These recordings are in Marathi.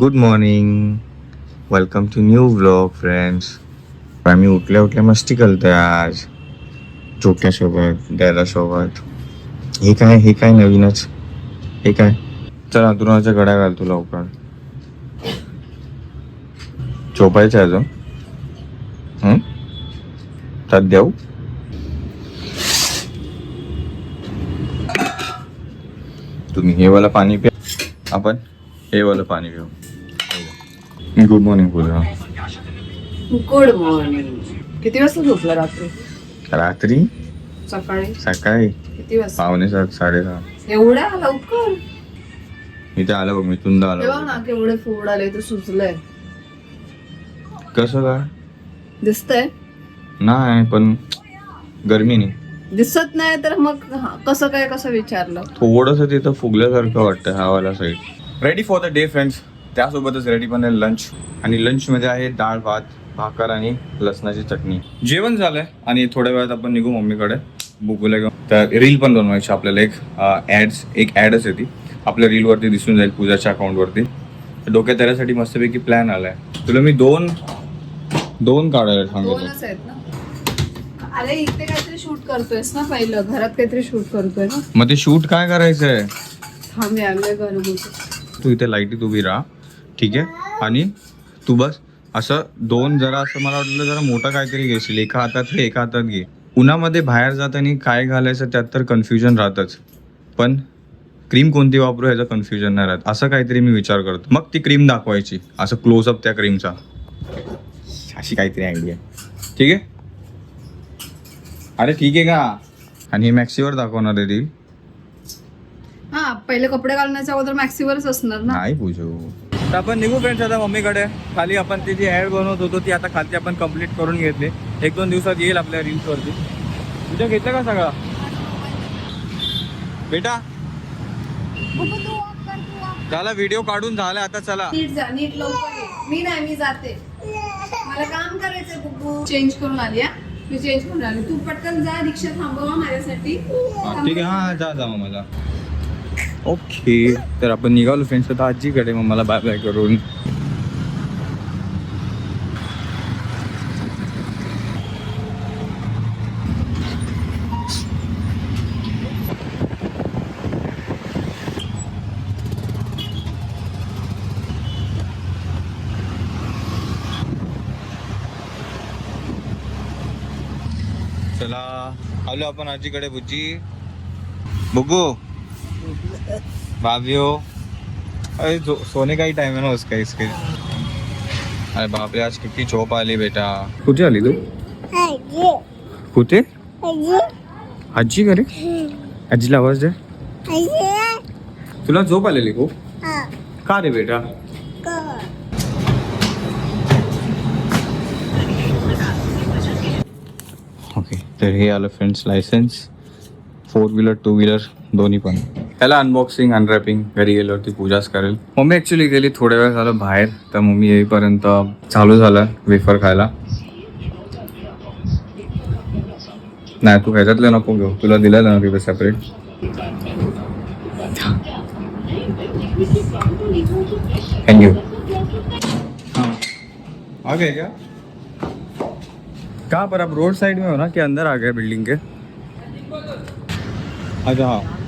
Good morning welcome to new vlog friends आम्ही उठल्या उठल्या मस्ती करतोय आज. चोट्यासोबत डॅडासोबत हे काय हे काय नवीनच? हे काय? चल अंतरुणाच्या गड्या घालतो लवकर. झोपायचं अजून? त्यात देऊ? तुम्ही हे वाला पाणी प्या. आपण हे वाला पाणी पिऊ. Good morning Pooja. Good morning किती वाजता झोपला रात्री? रात्री? सकाळी. सकाळी? किती वाजता? पावणे सात साडेसहा एवढ्या लवकर इथे आलो बघ मी तुंद आलो. तेव्हा ना केवढे फोड आले तर सुचलंय कसं काय? दिसतंय? नाही पण गरमी नाही. दिसत नाही तर मग हा, कसं काय कसं विचारलं? थोडस तिथं फुगल्यासारखं वाटतं हा वाला side ready for the day friends त्यासोबतच रेडी पण आहे लंच आणि लंच मध्ये आहे डाळ भात भाकर आणि लसणाची चटणी. जेवण झालंय आणि थोड्या वेळात आपण निघू मम्मीकडे. बुकूला घेऊन. तर रील पण बनवायची आपल्याला एक ऍड्स एक ऍडच आहे ती. आपल्या रील वरती दिसून जाईल पूजाच्या अकाउंट वरती. तर डोक्यात त्याच्यासाठी मस्तपैकी प्लॅन आलाय. तुला मी दोन दोन काढायला सांगितलं. दोनच आहेत ना? अरे इथे काहीतरी शूट करतोयस ना पहिलं. घरात काहीतरी शूट करतोय ना? मग ते शूट काय करायचंय? थांब तू इथे लाईटीत उभी राहा. ठीक आहे. आणि तू बस असं दोन जरा असं मला वाटलं जरा मोठं काहीतरी घेशील. एका हातात हे एका हातात घे. उन्हामध्ये बाहेर जाताना काय घालायचं त्यात तर कन्फ्युजन राहतच. पण क्रीम कोणती वापरू ह्याचं कन्फ्युजन नाही राहत. असं काहीतरी मी विचार करतो. मग ती क्रीम दाखवायची. असं क्लोजअप त्या क्रीमचा अशी काहीतरी आयडिया ठीक आहे? अरे ठीक आहे का? आणि हे मॅक्सीवर दाखवणार आहे रील हा पहिले कपडे घालण्याच्या अगोदर मॅक्सीवरच असणार ना? नाही पूजू. तर आपण निघू फ्रेंड्स आता मम्मीकडे. खाली आपण ती जी ऍड बनवत होतो ती आता खालती आपण कंप्लीट करून घेतली. एक दोन दिवसात येईल आपल्या रील्स वरती. तुझ्या घेतलं का सगळं? बेटा? झाला व्हिडिओ काढून झाला आता चला. नीट जा नीट लवकर. मी नाही मी जाते. मला काम करायचंय बुबू. चेंज करून आली हा? मी चेंज करून आली. तू पटकन जा रिक्षा थांबवा माझ्यासाठी. ठीक आहे हा जा जा मला. ओके. तर आपण निघालो फ्रेंड्स आता आजीकडे मग मला बाय बाय करून. चला आलो आपण आजीकडे बुज्जी. बघू भाभी हो अरे सोने का ही टाइम है ना उसका इसके। अरे बाप रे आज किती झोप आली बेटा। कुठे आली तू? कुठे आजी का रे आजीला आवाज़ दे तुला झोप आलेली खूप का। रे बेटा। ओके तर हे आलं friends license four wheeler two wheeler दोन्ही पण त्याला अनबॉक्सिंग अनरॅपिंग घरी गेल्यावरती पूजाच करेल. मम्मी ॲक्च्युली गेली थोड्या वेळ झालं बाहेर तर मम्मी येईपर्यंत चालू झालं वेफर खायला. नाही तू ह्याच्यातलं नको घेऊ. तुला दिलं ना तिथे सेपरेट थँक्यू आ गए क्या? कहाँ पर? आप रोड साइड में हो ना कि अंदर आ गए बिल्डिंग के? अच्छा हाँ.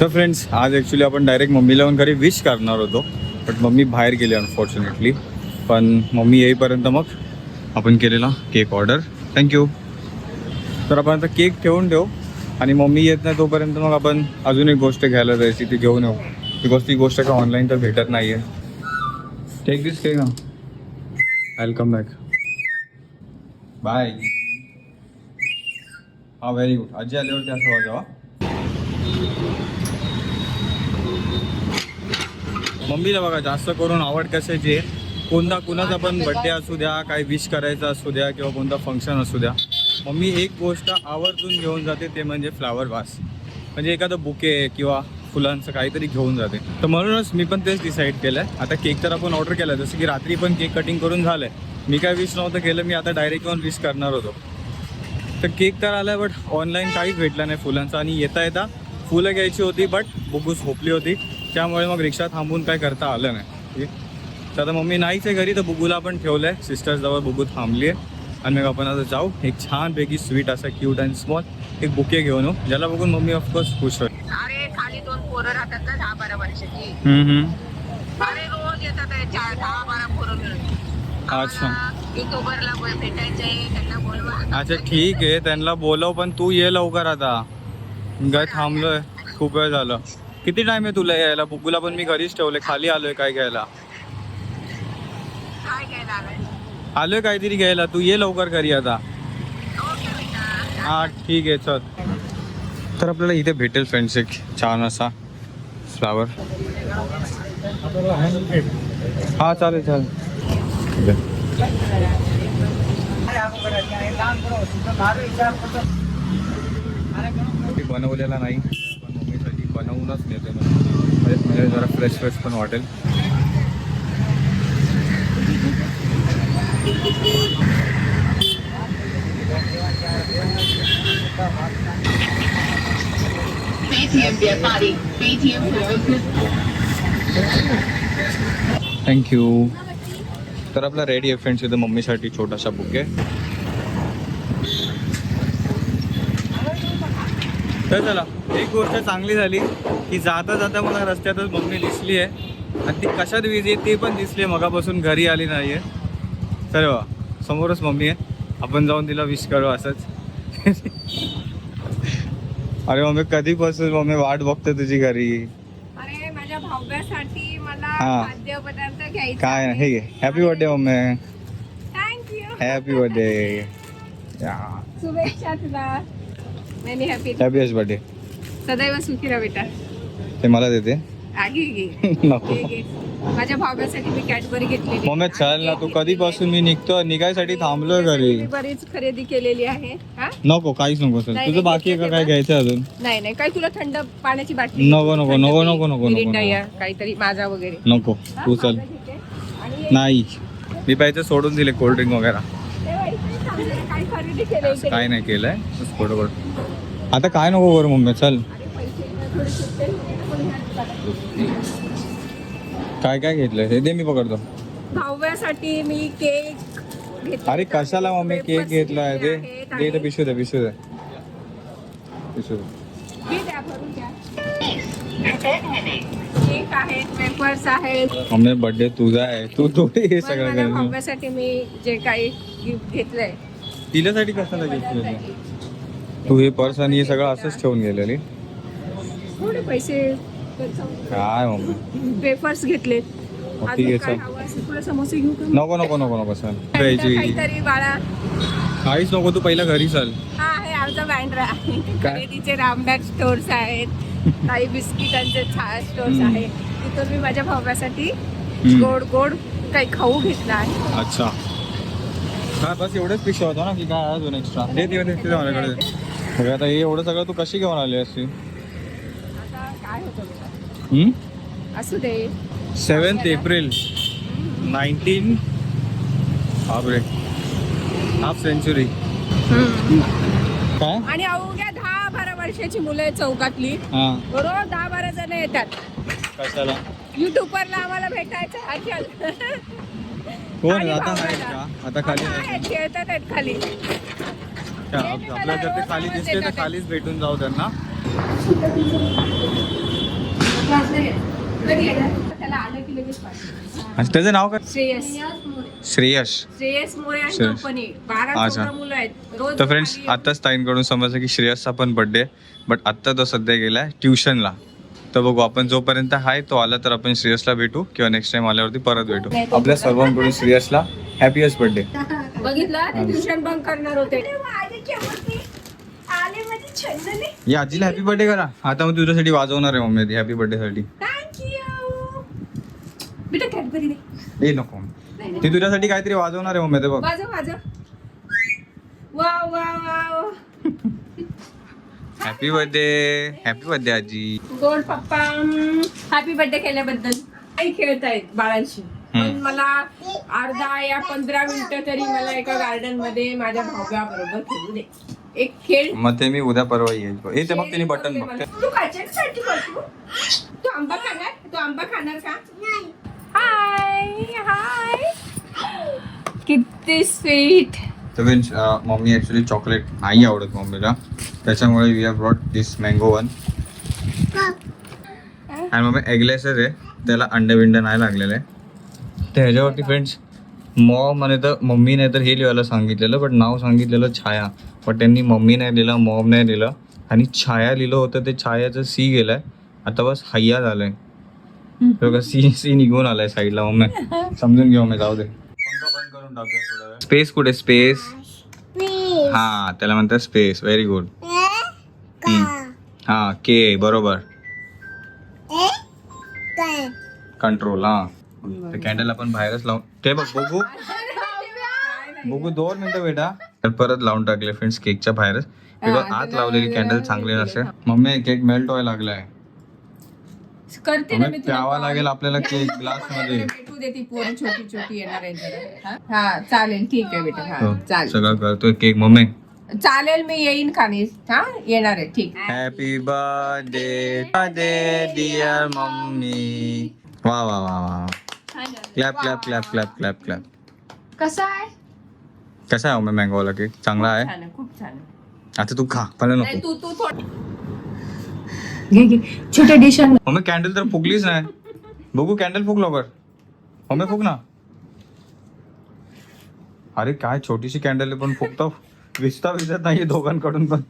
तर फ्रेंड्स आज ॲक्च्युली आपण डायरेक्ट मम्मीला पण घरी विश करणार होतो. बट मम्मी बाहेर गेली अनफॉर्च्युनेटली पण मम्मी येईपर्यंत मग आपण केलेला केक ऑर्डर थँक्यू तर आपण आता केक ठेवून ठेवू. आणि मम्मी येत नाही तोपर्यंत मग आपण अजून एक गोष्ट घ्यायला जायची ती घेऊन येऊ. बिकॉज ती गोष्ट का ऑनलाईन तर भेटत नाही आहे टेक दिस केक ना वेलकम बॅक बाय हा व्हेरी गुड आजी आल्यावरती असं वाजवा. मम्मीला बघा जास्त करून आवड कशाची आहे? कोणता कुणाचा पण बड्डे असू द्या काही विश करायचा असू द्या किंवा कोणता फंक्शन असू द्या. मम्मी एक गोष्ट आवर्जून घेऊन जाते ते म्हणजे फ्लावर वास म्हणजे एखादं बुके किंवा फुलांचं काहीतरी घेऊन जाते. तर म्हणूनच मी पण तेच डिसाईड केलं आहे आता केक तर आपण ऑर्डर केला जसं की रात्री पण केक कटिंग करून झालं आहे मी काय विश नव्हतं केलं मी आता डायरेक्ट येऊन विश करणार होतो. तर केक तर आला बट ऑनलाईन काहीच भेटलं नाही फुलांचा. आणि येता येता फुलं घ्यायची होती बट बुगू झोपली होती. त्यामुळे मग रिक्षा थांबून काय करता आलं नाही? तर आता मम्मी नाहीच आहे घरी तर बुगूला पण ठेवलं आहे सिस्टर्सजवळ बुगू थांबली आहे. आणि मग आपण आता जाऊ. एक छानपैकी स्वीट असा क्यूट अँड स्मॉल एक बुके घेऊन येऊ. ज्याला बघून मम्मी ऑफकोर्स खुश होईल. अरे खाली दोन पोरं राहतात ना दहा बारा वर्षाची. हम्म, हम्म. अरे रोज येतात चार दहा बारा पोरं मिळून. अच्छा. युट्यूबरला भेटायचंय त्यांना बोलवा. अच्छा ठीक आहे त्यांना बोलव पण तू ये लवकर आता. काय थांबलोय खूप वेळ झालं. किती टाइम आहे तुला यायला? बुगूला पण मी घरीच ठेवले खाली आलोय काय घ्यायला? काय घ्यायला आलाय? काहीतरी घ्यायला. तू ये लवकर घरी आता. हा ठीक आहे चल. तर आपल्याला इथे भेटेल फ्रेंड्स एक छान असा फ्लावर हा चालेल चालेल. बनवलेला नाही. पण मम्मीसाठी बनवूनच नेते म्हणजे जरा फ्रेश फ्रेश पण वाटेल. थँक्यू तर आपला रेडी आहे फ्रेंड्स मम्मीसाठी छोटासा बुके. तर चला एक गोष्ट चांगली झाली की जाता जाता मला रस्त्यातच मम्मी दिसली आहे. आणि ती कशात विजी ती पण दिसली आहे मगापासून घरी आली नाही आहे तर वा, समोरच मम्मी आहे. आपण जाऊन तिला विश करू असंच. अरे मम्मी कधीपासून मम्मी वाट बघते तुझी घरी? अरे माझ्या भाव्यासाठी हा. घ्यायचे काय नाही हे happy birthday mummy. Thank you happy birthday शुभेच्छा तुला. मेनी हॅपी हॅपीएस्ट बर्थडे सदैव सुखी राहा बेटा. ते मला देते. घे नको. घे, घे. माझ्या भाव्यासाठी मी कॅडबरी घेतलेली मम्मी चल ना तू कधीपासून मी निघतो? निघायसाठी थांबलोय घरी. मी बरीच खरेदी केलेली आहे. हा? नको काहीच नको सर नाही, तुझं बाकी आहे का? काय घ्यायचं अजून? नाही नाही काही तुला थंड पाण्याची बाटली नको, नको, थंड नको, नको, नको, मिरिंडा नको. या, काहीतरी माझा वगैरे. नको हा, तू चल. माझा घेते. आणि नाही. मी पाहिजे सोडून दिले कोल्ड्रिंक वगैरे. चांगलं खरेदी असं काय नाही केलंय. बस फोटो काढ. आता काय नको करू मम्मी? चल. अरे पैसे थोडे. काय काय घेतलंय? हे दे मी पकडतो. भाव्यासाठी मी केक घेतला अरे कशाला मम्मी केक दे घेतले आहेत दे इथे आणि- पिशू दे पिशू दे. पिशू दे. हे द्या, भरून द्या. केक आहेत वेफर्स आहेत. मम्मी बर्थडे तुझा आहे. तू थोडी हे पण सगळं भाव्यासाठी मी जे काही गिफ्ट घेतलंय. तिच्यासाठी कशाला घेतलं तू हे पर्स आणि हे सगळं असंच ठेवून गेलेली. थोडे पैसे काय मम्मी वेफर्स घेतलेत ठीक आहे, अजून काय चल. हवं असेल तुला समोसे घेऊ का? नको नको नको नको प्यायची काहीतरी बाळा. काहीच नको तू पहिला घरी चल. हा आहे आमचा बँड्रा काय? खरेदीचे रामदास स्टोर्स आहेत. काही बिस्किटांचे छान स्टोर्स. आहेत. तिथून मी माझ्या भावासाठी. गोड गोड काही खाऊ घेतला आहे अच्छा. हा बस एवढंच पिशा होता ना की काय अजून एक्स्ट्रा दे दे माझ्याकडे आता हे एवढं सगळं तू कशी घेऊन आली असती आता काय होतं? असू दे. सेवन्थ एप्रिल नाईन्टीन बापरे हाफ सेंचुरी काय? आणि अवघ्या दहा बारा वर्षाची मुलं आहेत चौकातली. हा. रोज दहा बारा जण येतात. कशाला? युट्यूबरला आम्हाला भेटायचं अचल कोण? आता. का आता खाली आता नाही आहेत, खेळतात आहेत खाली? आपल्या जर ते खाली दिसले तर खालीच भेटून जाऊ त्यांना. त्याचं नाव काय? श्रेयस. श्रेयश श्रेयस मोरे आणि श्रेयस. कंपनी बारा अच्छा. चौदा मुलं आहेत. रोज तर फ्रेंड्स खाली- आत्ताच ताईंकडून समजलं की श्रेयसचा पण बर्थडे बट आत्ता तो सध्या गेलाय ट्युशनला तर बघू आपण जोपर्यंत आहे तो आला तर आपण श्रेयसला भेटू किंवा नेक्स्ट टाइम आल्यावरती परत भेटू. आपल्या सर्वांकडून श्रेयसला हॅपीएस्ट बर्थडे बघितलं? ते ट्युशन बंक करणार होते. या आजीला हॅपी बर्थडे करा. आता मग तुझ्यासाठी वाजवणार आहे मम्मी हॅपी बर्थडे साठी. थँक्यू बेटा कॅडबरी दे. ए नको. ती तुझ्यासाठी काहीतरी वाजवणार आहे मम्मी ते बघ. वाजव वाजव. हॅपी बर्थडे हॅपी बर्थडे आजी. गोड पप्पा हॅपी बर्थडे केल्याबद्दल. काही खेळतायत बाळांशी. पण हम्म. मला अर्धा या पंधरा मिनिटं तरी मला एका गार्डनमध्ये माझ्या भाव्या बरोबर खेळू दे. एक खेळ. मग ते मी उद्या परवा येईल. हे ते बघ तिने बटन बघ. तू कशासाठी करतो? तू आंबा खाणार? तू आंबा खाणार का? हाय हाय किती स्वीट तर मम्मी ॲक्च्युली चॉकलेट नाही आवडत मम्मीला. त्याच्यामुळे we have brought this mango one आणि मम्मी एगलेसच आहे. त्याला अंडे बिंडे नाही लागलेले. तर ह्याच्यावरती फ्रेंड्स मॉम म्हणे तर मम्मी नाही तर हे लिहायला सांगितलेलं बट नाव सांगितलेलं छाया. पण त्यांनी मम्मी नाही दिलं मॉम नाही दिलं. आणि छाया लिहिलं होतं ते छायाचं सी गेलंय. आता बस हय्या झालंय. बघा सी सी निघून आलाय साईडला मम्मी. समजून घेऊ मम्मी जाऊ दे. बंद करून टाकूया स्पेस कुठे? स्पेस हा त्याला म्हणतात स्पेस व्हेरी गुड हा के बरोबर. कंट्रोल हा. ते कॅन्डल आपण बाहेरच लावून ते बघ बघू. बघू दोन मिनिटं बेटा तर परत लावून टाकले फ्रेंड्स केकच्या बाहेरच बिकॉज आत लावलेली कॅन्डल चांगली नसते मम्मी केक मेल्ट व्हायला लागलाय करते ना मी प्यावा. लागेल आपल्याला केक ग्लासमध्ये भेटू दे ती पोरं छोटी छोटी येणार आहे जरा. हा? हा चालेल ठीक आहे बेटा हा हो, चालेल सगळं करतोय केक मम्मी चालेल मी येईन खाली हा येणार आहे ठीक happy birthday birthday dear mummy वा वा वा वा clap clap clap clap clap clap कसा आहे कसा आहे मम्मी मँगोवाला केक चांगला आहे? छान आहे खूप छान आहे. आता तू खा पण नाही नको तू तू थोड घे घे. छोट्या डिश मम्मी कॅन्डल तर फुगलीच नाही. बघू कॅन्डल फुग लवकर मम्मी फुग ना. अरे काय छोटीशी कॅन्डल पण फुगता. विसता विसत नाही दोघांकडून पण.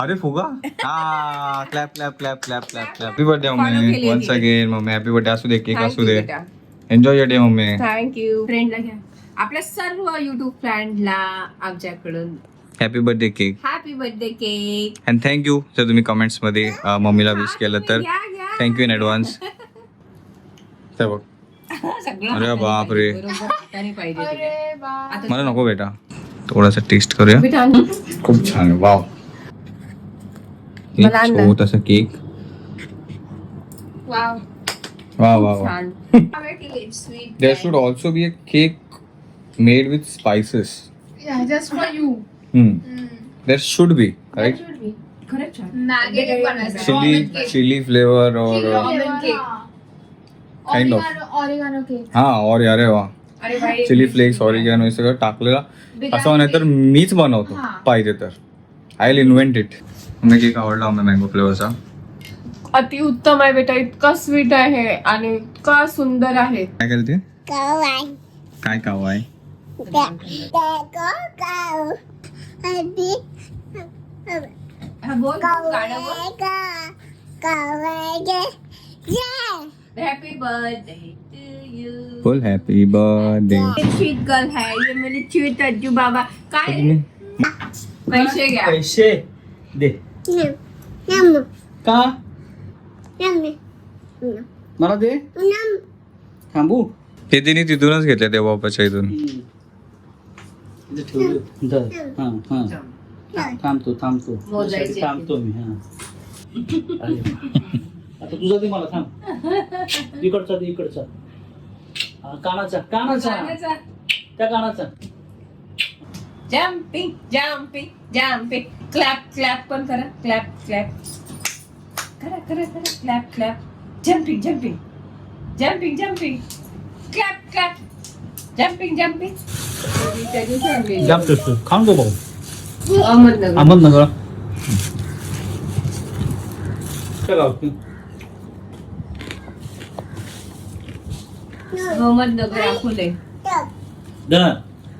अरे फुगा. हा clap clap clap clap clap clap happy birthday Follow mummy केली वन्स आहे अगेन मम्मी हॅपी बर्थडे असू दे केक असू दे. बेटा. Enjoy your day mummy thank you फ्रेंडला घ्या. आपल्या सर्व युट्यूब फ्रेंडला आमच्याकडून. Happy birthday cake happy birthday cake and thank you जर तुम्ही कमेंट्समध्ये अं, मम्मीला विश केलं तर थँक्यू इन ॲडव्हान्स ते बघ. अरे बापरे. पाहिजे तुला. आता मला नको बेटा. थोडासा टेस्ट करूया. बेटा खूप छान आहे. वाव एक मला. छोटासा केक वाव वा वा वा छान. Sweet there should also be a cake made with spices Yeah, just for you. There should be right खरंच छान Maggi बनायचं. Chilli Almond cake. Chilli flavour और Almond cake. Kind of. Oregano, oregano cake. हा और अरे वा अरे भाई. चिली फ्लेक्स ऑरिगॅनो हे सगळं टाकलेलं. असं नाही तर मीच बनवतो. हा. पाहिजे तर. आय विल इन्व्हेंट इट मला केक आवडला मँगो फ्लेवरचा अति उत्तम आहे बेटा. इतका स्वीट आहे आणि इतका सुंदर आहे. काय केलं काय काव आहे बोल गाणं हॅपी बर्थडे टू यू बोल हॅपी बर्थडे स्वीट गर्ल है ये मेरी स्वीट अज्जू बाबा काय पैसे घ्या पैसे दे का मला दे थांबू ते तिने तिथूनच घेतले त्या बापाच्या इथून इथे ठेवलं. धर. हा, हा. थांबतो थांबतो. मोजायचे. थांबतो मी हा. अरे. आता तुझा दे मला थांब. इकडचा दे इकडचा. हा, कानाचा कानाचा. त्या कानाचा. Jumping jumping jumping clap clap पण करा. क्लॅप क्लॅप करा करा करा. Clap clap jumping jumping jumping jumping clap clap jumping jumping जास्त असतो. खाऊन गो भाऊ अहमदनगर अहमदनगर? अहमदनगर अकोले.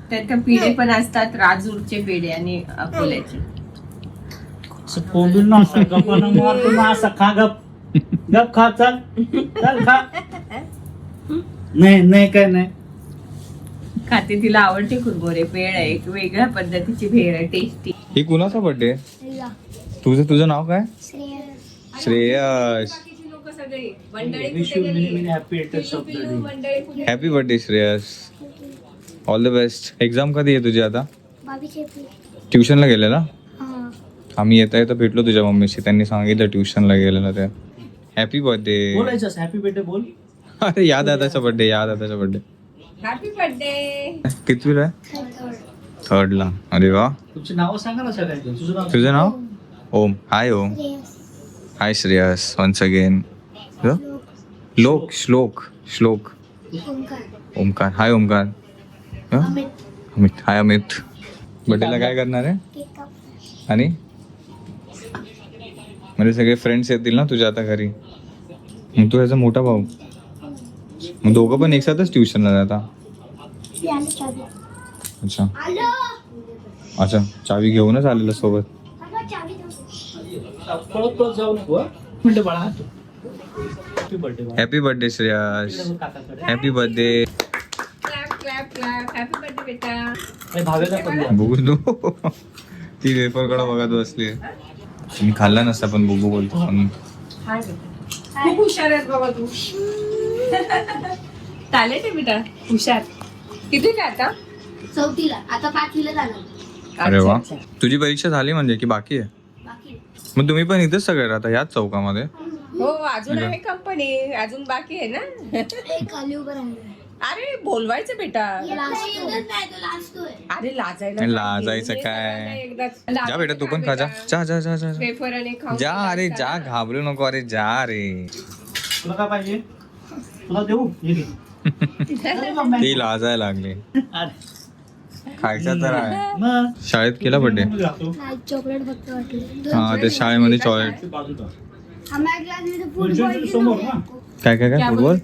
त्यात पेढे पण असतात राजूरचे पेढे आणि अकोल्याचे. असं पोंदून नसतं गप्पानं मारतो ना असा खा गप. गप खा चल. चल खा. नाही नाही काय नाही. खाते तिला आवडते कुरमुरे पेड आहे एक वेगळ्या पद्धतीची भेळ आहे टेस्टी ही कुणाचा बर्थडे तुझं. तुझं नाव काय? Shreyas. Happy birthday Shreyas. All the best exam कधी आहे तुझी आता? ट्युशनला गेलेला? आम्ही येता येता भेटलो तुझ्या मम्मीशी. त्यांनी सांगितलं ट्युशनला गेलेला त्या. हॅपी बर्थडे हॅपी बर्थडे बोल. अरे याद दादाचा बर्थडे याद दादाचा बर्थडे हॅपी बर्थडे कितवीला आहे? थर्डला अरे वा. तुमची नावं सांगा ना सगळ्यांची. तुझं नाव तुझं नाव? Om. Hi Om. Hi Shreyas. Once again लोक श्लोक श्लोक ओमकार हाय ओमकार? अमित हाय अमित बर्थडेला काय करणार आहे? आणि? म्हणजे सगळे फ्रेंड्स येतील ना तुझ्या आता घरी? मग तू ह्याचा मोठा भाऊ. मग दोघं पण एकसाथच ट्युशनला जाता? अच्छा. अच्छा चावी घेऊनच आलेलं सोबत? हॅपी बर्थडे बाळा happy birthday Shreyas. Happy birthday clap clap clap happy birthday बेटा ए, भावेला पण द्या. बुगू तू ती वेफरकडे बघत बसली. मी खाल्ला नसता पण बुगू बोलतो. म्हणून हाय बेटा खूप हुशार आहेस बाबा तू. टॅलेंट आहे बेटा हुशार. किती काय आता? चौथीला. आता पाचवीला झालं अरे वा. अच्छा, अच्छा. तुझी परीक्षा झाली म्हणजे की बाकी आहे? बाकी मग तुम्ही पण इथेच सगळे राहता याच चौकामध्ये? हो अजून आहे कंपनी अजून बाकी आहे ना? एक खाली उभं राहिलं. अरे बोलवायचं बेटा. लास्ट अरे लाजायला नाही. लाजायचं हे काय? सगळ्यांना एकदाच- जा बेटा तू पण खा जा. जा जा जा जा जा. वेफर आणि खाऊ जा अरे जा घाबरू नको अरे जा रे. तुला काय पाहिजे? तुला देऊ? हे. ती लाजायला लागली. खायचं तर आहे. शाळेत केला बर्थडे जातो. चॉकलेट फक्त वाटलं. हा ते शाळेमध्ये चॉकलेट. काय काय काय? फुटबॉल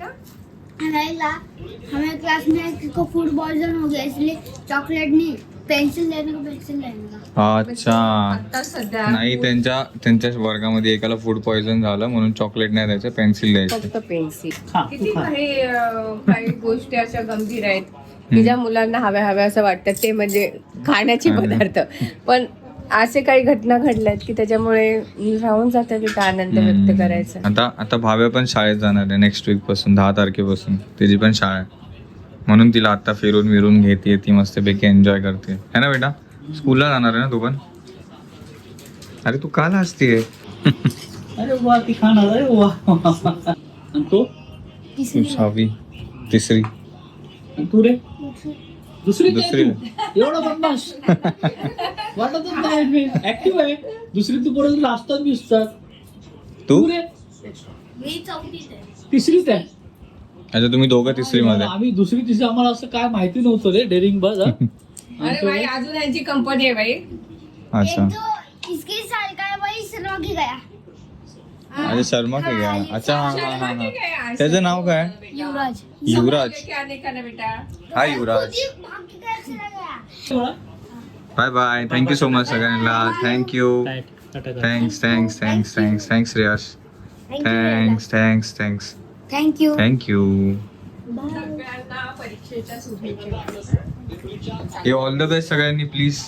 हमारे क्लास में फूड पॉइजन हो गया इसलिए चॉकलेट नहीं पेंसिल लेने को पेंसिल लेने का अच्छा. आता सध्या नाही त्यांच्या त्यांच्या वर्गामध्ये एकाला फूड पॉइझन झालं म्हणून चॉकलेट नाही द्यायचं पेन्सिल द्यायचं. फक्त पेन्सिल किती. काही अं, काही गोष्टी अशा गंभीर आहेत. की ज्या मुलांना हव्या हव्या असं वाटतात ते म्हणजे खाण्याचे. पदार्थ. पण असे काही घटना घडल्यात की त्याच्यामुळे राहून जातं की काय आनंद व्यक्त हम्म. करायचा? आता आता भाव्या पण शाळेत जाणार आहे नेक्स्ट वीकपासून दहा तारखेपासून. तिची पण शाळा आहे. म्हणून तिला आता फिरून विरून घेते ती मस्तपैकी एन्जॉय करते. है ना बेटा? स्कूलला जाणार आहे ना तू पण? अरे तू काल असते अरे वा ती खाणार अरे वा. आणि तू? सहावी तिसरी. तू रे? दुसरी दुसरी. तू? एवढा बदमाश. वाटतच नाही मी ऍक्टिव्ह आहे. दुसरी तू लास्टात दिसतात. तू? तू रे? तिसरीच आहे? अच्छा तुम्ही दोघं तिसरी मध्ये आम्ही दुसरी तिसरी आम्हाला असं काय माहिती नव्हतं रे डेअरिंग बस. अरे अजून यांची कंपनी आहे बाई. अच्छा. इसके साल का है शर्मा के गया. अच्छा शर्मा के गया? अच्छा हा हा हा. हा त्याचं नाव काय? युवराज. युवराज. क्या नाही का ना बेटा? हाय युवराज. खुद भाग के गया चला गया bye bye. Thank you so much सगळ्यांना. Thank you thanks thanks thanks thanks thanks Shreyas thanks thanks thanks thank you सगळ्यांना परीक्षेच्या शुभेच्छा हे ऑल द बेस्ट सगळ्यांनी please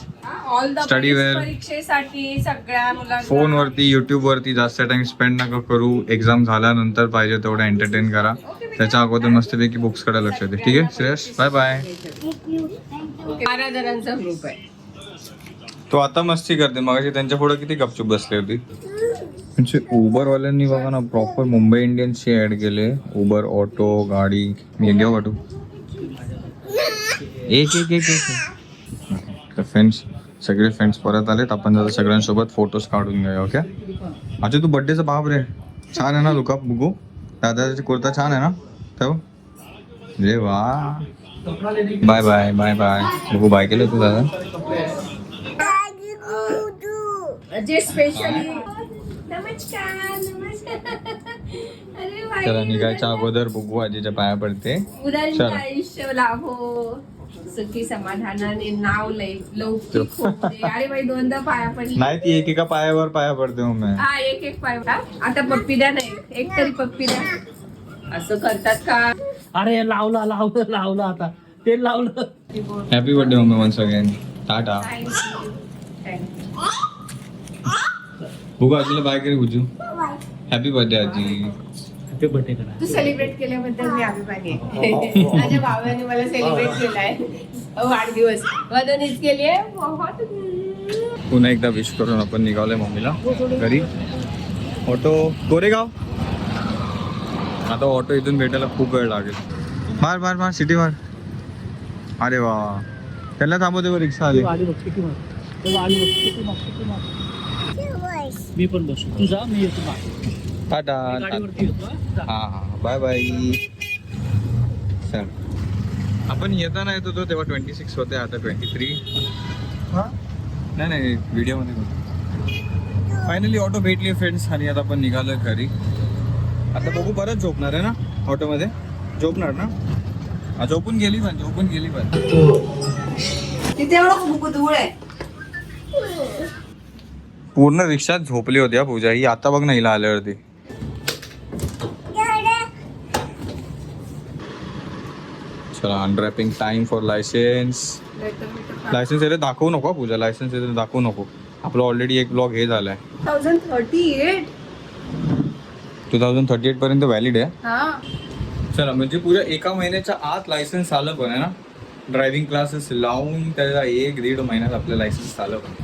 all the Study well. परीक्षेसाठी सगळ्या मुलांना. फोनवरती युट्यूबवरती जास्त टाइम स्पेंड नका करू. एक्झाम झाल्यानंतर पाहिजे तेवढं एंटरटेन करा. त्याच्या अगोदर मस्तपैकी बुक्सकडे लक्ष दे. ठीक आहे श्रेयस बाय बाय बारा जणांचा ग्रुप आहे. तो आता मस्ती करते. मगाशी त्यांच्या पुढे किती गपचूप बसली होती? म्हणजे उबरवाल्यांनी बघा ना प्रॉपर मुंबई इंडियन्सची ऍड केले. उबर ऑटो गाडी मी घेऊ वाटू एक एक एक एक. फ्रेंड्स सगळे फ्रेंड्स परत आलेत. आपण जरा सगळ्यांसोबत फोटोज काढून घेऊया ओके अच्छा तू बड्डेचा बाप रे. छान आहे ना लुका बुगू दादाचा कुर्ता छान आहे ना? ठेव. रे वा. बाय बाय बाय बाय बुगू बाय केलं तू दादा? जे स्पेशली नमस्कार नमस्कार अरे बाई. चला निघायच्या अगोदर बुगू आजीच्या पाया पडते. आयुष्य लाभो सुखी समाधानाने नाव लय लौकिक होऊ दे. अरे बाई दोनदा पाया पडली. नाही ती एकेका पायावर पाया पडते मी हा एक एक पाय हा? आता पप्पी द्या नाही एक. तरी पप्पी द्या. असं करतात का? अरे लावला लावलं लावलं आता. ते लावलं. Happy birthday mummy once again tata. Buggu आजीला बाय करे बुजू. हॅपी बर्थडे आजी. हॅपी बर्थडे करा. तू सेलिब्रेट केल्याबद्दल मी अभिमानी आहे. माझ्या भावाने मला सेलिब्रेट केलाय. वाढदिवस. मदनीच केली आहे. पुन्हा एकदा विश करून आपण निघालोय मम्मीला. घरी. ऑटो. गोरेगाव आता ऑटो इथून भेटायला खूप वेळ लागेल. मार मार मार सिटी मार. अरे वा. त्यांना थांबवते रिक्षा आली. मी पण बसू. तू जा मी येतो मागे टाटा मी गाडीवरती येतो हा. जा. हा हा बाय बाय. चल. आपण येताना येत होतो तेव्हा ट्वेंटी सिक्स होते आता ट्वेंटी थ्री नाही नाही व्हिडिओमध्ये फायनली ऑटो भेटली फ्रेंड्स आणि आता आपण निघालोय घरी. आता बघू परत झोपणार आहे ना ऑटोमध्ये झोपणार ना? हा झोपून गेली पण झोपून गेली पण. तिथे एवढं बुकू धूळ आहे? पूर्ण रिक्षात झोपली होती हा पूजा. ही आता बघ ना हिला आल्यावरती. चला unwrapping time for license license येते दाखवू नको पूजा. लायसन्स येते दाखवू नको. आपलं ऑलरेडी एक ब्लॉग हे झालाय. Thousand thirty eight two thousand thirty eight पर्यंत व्हॅलिड आहे. हा. चला म्हणजे पुऱ्या एका महिन्याच्या आत लायसन्स आलं पण आहे ना. ड्रायव्हिंग क्लासेस लावून त्याला एक दीड महिन्यात आपलं लायसन्स आलं पण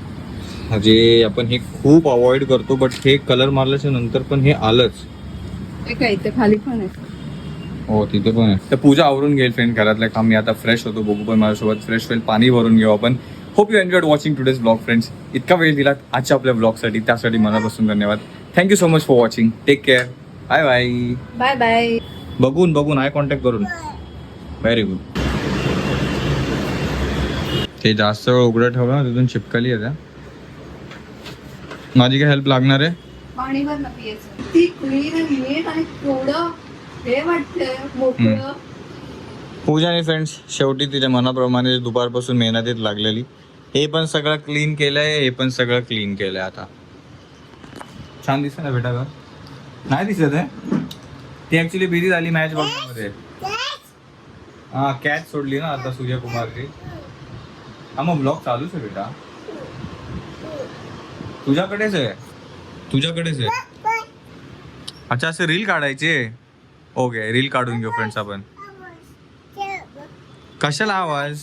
म्हणजे आपण हे खूप अवॉइड करतो बट हे कलर मारल्याच्या नंतर पण हे आलंच. ते काय इथे खाली पण आहे? हो तिथे पण आहे. तर पूजा आवरून घेईल फ्रेंड घरातलं काम मी आता फ्रेश होतो बघू पण माझ्यासोबत फ्रेश होईल पाणी भरून घेऊ आपण. Hope you enjoyed watching today's vlog friends इतका वेळ दिला आजच्या आपल्या ब्लॉगसाठी त्यासाठी मनापासून धन्यवाद. Thank you so much for watching take care bye bye bye bye बघून बघून आय कॉन्टॅक्ट करून. व्हेरी गुड ते जास्त वेळ उघडं ठेवलं ना तिथून चिपकली आहे त्या. माझी काय हेल्प लागणार आहे? पाणी भर ना पियाचं. ती क्लीन आणि नीट आणि हे वाटतंय मोकळं. पूजाने फ्रेंड्स शेवटी तिच्या मनाप्रमाणे दुपारपासून मेहनतीत लागलेली. हे पण सगळं क्लीन केलंय हे पण सगळं क्लीन केलंय आता. छान दिसत ना बेटा का नाही दिसत आहे? ती ऍक्च्युली बिझी झाली मॅच बघण्यामध्ये. हा कॅच सोडली ना आता सूर्यकुमारची. हा मग ब्लॉग चालूच आहे बेटा. तुझ्याकडेच आहे. तुझ्याकडेच आहे. अच्छा असे रील काढायचे. ओके रील काढून घेऊ फ्रेंड्स आपण. कशाला आवाज?